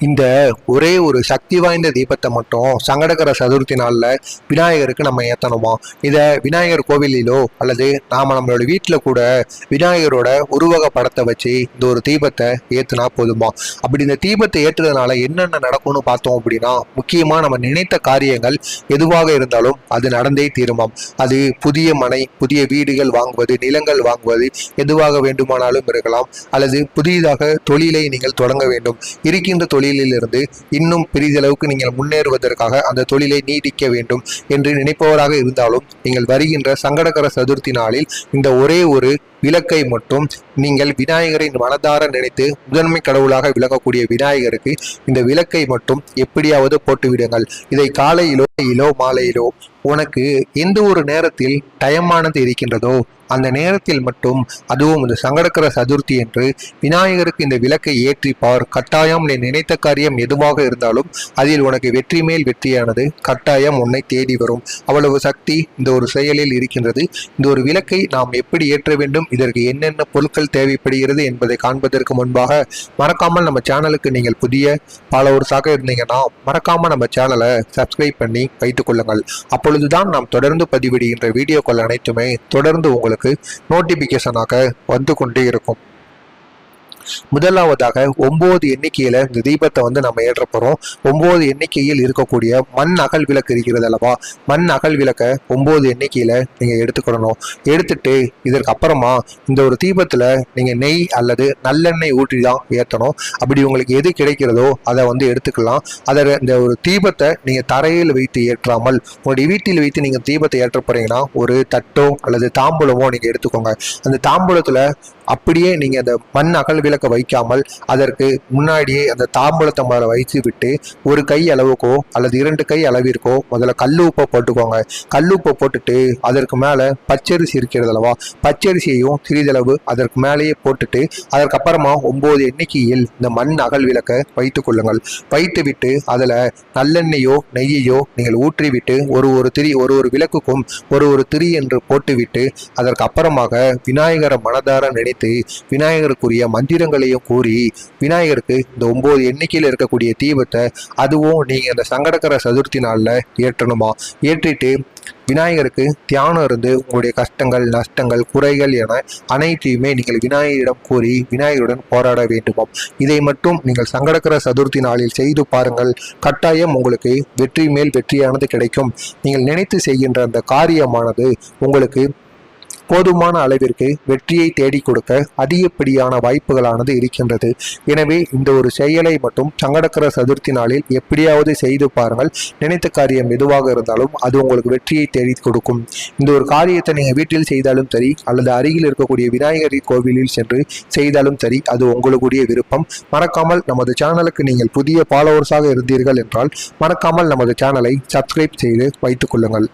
இந்த ஒரே ஒரு சக்தி வாய்ந்த தீபத்தை மட்டும் சங்கடகர சதுர்த்தி நாளில் விநாயகருக்கு நம்ம ஏற்றணுமா இதை விநாயகர் கோவிலிலோ அல்லது நாம் நம்மளோட வீட்டில் கூட விநாயகரோட உருவக படத்தை வச்சு இந்த ஒரு தீபத்தை ஏற்றுனா போதுமா? அப்படி இந்த தீபத்தை ஏற்றுறதுனால என்னென்ன நடக்கும்னு பார்த்தோம் அப்படின்னா முக்கியமாக நம்ம நினைத்த காரியங்கள் எதுவாக இருந்தாலும் அது நடந்தே தீருமாம். அது புதிய மனை புதிய வீடுகள் வாங்குவது நிலங்கள் வாங்குவது எதுவாக வேண்டுமானாலும் இருக்கலாம். அல்லது புதிதாக தொழிலை நீங்கள் தொடங்க வேண்டும். இருக்கின்ற தொழில் தொழிலிலிருந்து இன்னும் பெரிதளவுக்கு நீங்கள் முன்னேறுவதற்காக அந்த தொழிலை நீடிக்க வேண்டும் என்று நினைப்பவராக இருந்தாலும் நீங்கள் வருகின்ற சங்கடகர சதுர்த்தி நாளில் இந்த ஒரே ஒரு விளக்கை மட்டும் நீங்கள் விநாயகரின் மனதார நினைத்து முதன்மை கடவுளாக விளங்கக்கூடிய விநாயகருக்கு இந்த விளக்கை மட்டும் எப்படியாவது போட்டுவிடுங்கள். இதை காலையிலோ இலோ மாலையிலோ உனக்கு எந்த ஒரு நேரத்தில் டயமானது இருக்கின்றதோ அந்த நேரத்தில் மட்டும் அதுவும் இந்த சங்கடக்கர சதுர்த்தி என்று விநாயகருக்கு இந்த விளக்கை ஏற்றிப்பார் கட்டாயம் நீ நினைத்த காரியம் எதுவாக இருந்தாலும் அதில் உனக்கு வெற்றி மேல் வெற்றியானது கட்டாயம் உன்னை தேடி வரும். அவ்வளவு சக்தி இந்த ஒரு செயலில் இருக்கின்றது. இந்த ஒரு விளக்கை நாம் எப்படி ஏற்ற வேண்டும் இதற்கு என்னென்ன பொருட்கள் தேவைப்படுகிறது என்பதை காண்பதற்கு முன்பாக மறக்காமல் நம்ம சேனலுக்கு நீங்கள் புதிய ஃபாலோவர்ஸாக இருந்தீங்கன்னா மறக்காமல் நம்ம சேனலை சப்ஸ்கிரைப் பண்ணி வைத்துக் கொள்ளுங்கள். அப்பொழுதுதான் நாம் தொடர்ந்து பதிவிடுகின்ற வீடியோக்கள் அனைத்துமே தொடர்ந்து உங்களுக்கு நோட்டிபிகேஷனாக வந்து கொண்டே இருக்கும். முதலாவதாக ஒன்பது எண்ணிக்கையில இந்த தீபத்தை வந்து நம்ம ஏற்ற போறோம் ஒன்பது எண்ணிக்கையில் இருக்கக்கூடிய மண் அகல் விளக்கு இருக்கிறது அல்லவா? மண் அகல் விளக்க ஒன்பது எண்ணிக்கையில நீங்க எடுத்துக்கிடணும் எடுத்துட்டு இதற்கு அப்புறமா இந்த ஒரு தீபத்துல நீங்க நெய் அல்லது நல்லெண்ணெய் ஊற்றி தான் ஏற்றணும் அப்படி உங்களுக்கு எது கிடைக்கிறதோ அதை வந்து எடுத்துக்கலாம். அதை இந்த ஒரு தீபத்தை நீங்க தரையில் வைத்து ஏற்றாமல் உங்களுடைய வீட்டில் வைத்து நீங்க தீபத்தை ஏற்ற போறீங்கன்னா ஒரு தட்டோ அல்லது தாம்பூலமோ நீங்க எடுத்துக்கோங்க. அந்த தாம்பூலத்துல அப்படியே நீங்க அந்த மண் அகல் விளக்கு வைக்காமல் அதற்கு முன்னாடியே அந்த தாம்பூலத்தை முதல்ல வைத்து விட்டு ஒரு கை அளவுக்கோ அல்லது இரண்டு கை அளவிற்கோ முதல்ல கல் உப்பை போட்டுக்கோங்க. கல் உப்பை போட்டுட்டு அதற்கு மேலே பச்சரிசி இருக்கிறது அல்லவா? பச்சரிசியையும் சிறிதளவு அதற்கு மேலேயே போட்டுட்டு அதற்கப்புறமா ஒம்பது எண்ணிக்கையில் இந்த மண் அகல் விளக்க வைத்துக் கொள்ளுங்கள். வைத்து விட்டு அதில் நல்லெண்ணெயோ நெய்யையோ நீங்கள் ஊற்றிவிட்டு ஒரு ஒரு திரி ஒரு ஒரு விளக்குக்கும் ஒரு ஒரு திரி என்று போட்டுவிட்டு அதற்கு அப்புறமாக விநாயகரை மனதார நினைத்து விநாயகருக்குரிய மந்திரங்களையும் கூறி விநாயகருக்கு இந்த ஒம்பது எண்ணிக்கையில் இருக்கக்கூடிய தீபத்தை அதுவும் நீங்கள் இந்த சங்கடகர சதுர்த்தி நாளில் ஏற்றணுமா? ஏற்றிட்டு விநாயகருக்கு தியானம் இருந்து உங்களுடைய கஷ்டங்கள் நஷ்டங்கள் குறைகள் என அனைத்தையுமே நீங்கள் விநாயகரிடம் கூறி விநாயகருடன் போராட வேண்டுமாம். இதை மட்டும் நீங்கள் சங்கடகர சதுர்த்தி நாளில் செய்து பாருங்கள். கட்டாயம் உங்களுக்கு வெற்றி மேல் வெற்றியானது கிடைக்கும். நீங்கள் நினைத்து செய்கின்ற அந்த காரியமானது உங்களுக்கு போதுமான அளவிற்கு வெற்றியை தேடிக் கொடுக்க அதிகப்படியான வாய்ப்புகளானது இருக்கின்றது. எனவே இந்த ஒரு செயலை மட்டும் சங்கடக்கர சதுர்த்தி நாளில் எப்படியாவது செய்து பாருங்கள். நினைத்த காரியம் எதுவாக இருந்தாலும் அது உங்களுக்கு வெற்றியை தேடி கொடுக்கும். இந்த ஒரு காரியத்தை நீங்கள் வீட்டில் செய்தாலும் சரி அல்லது அருகில் இருக்கக்கூடிய விநாயகர் கோவிலில் சென்று செய்தாலும் சரி அது உங்களுடைய விருப்பம். மறக்காமல் நமது சேனலுக்கு நீங்கள் புதிய ஃபாலோவர்ஸாக இருந்தீர்கள் என்றால் மறக்காமல் நமது சேனலை சப்ஸ்கிரைப் செய்து வைத்துக் கொள்ளுங்கள்.